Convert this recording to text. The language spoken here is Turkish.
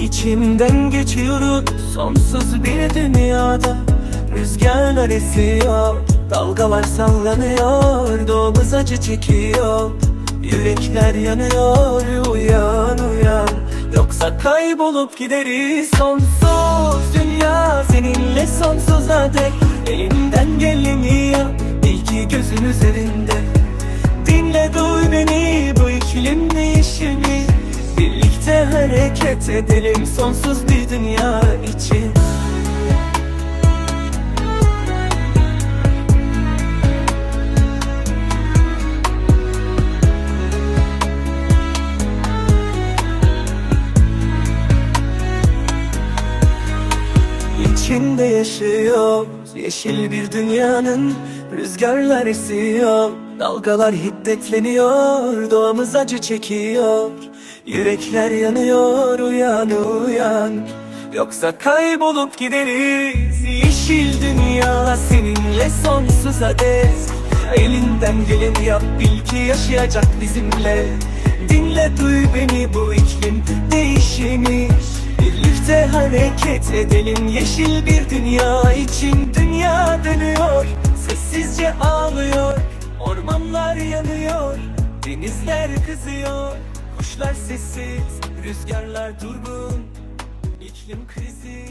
İçimden geçiyorum sonsuz bir dünyada Rüzgarlar esiyor. Dalgalar sallanıyor Doğumuz acı çekiyor. Yürekler yanıyor Uyan uyan. Yoksa kaybolup gideriz. Sonsuz dünya seninle sonsuza dek. Elimden geleni yap Birlikte hareket edelim sonsuz bir dünya için. İçinde yaşıyor Yeşil bir dünyanın Rüzgarlar esiyor Dalgalar hiddetleniyor Doğamız acı çekiyor Yürekler yanıyor Uyan uyan. Yoksa kaybolup gideriz. Yeşil dünya seninle sonsuza dek Elinden geleni yap bil ki yaşayacak bizimle. Dinle duy beni bu iklim değişimi Birlikte hareket edelim. Yeşil bir dünya için Dünya dönüyor, sessizce ağlıyor. Ormanlar yanıyor, denizler kızıyor Kuşlar sessiz, rüzgarlar durgun. İklim krizi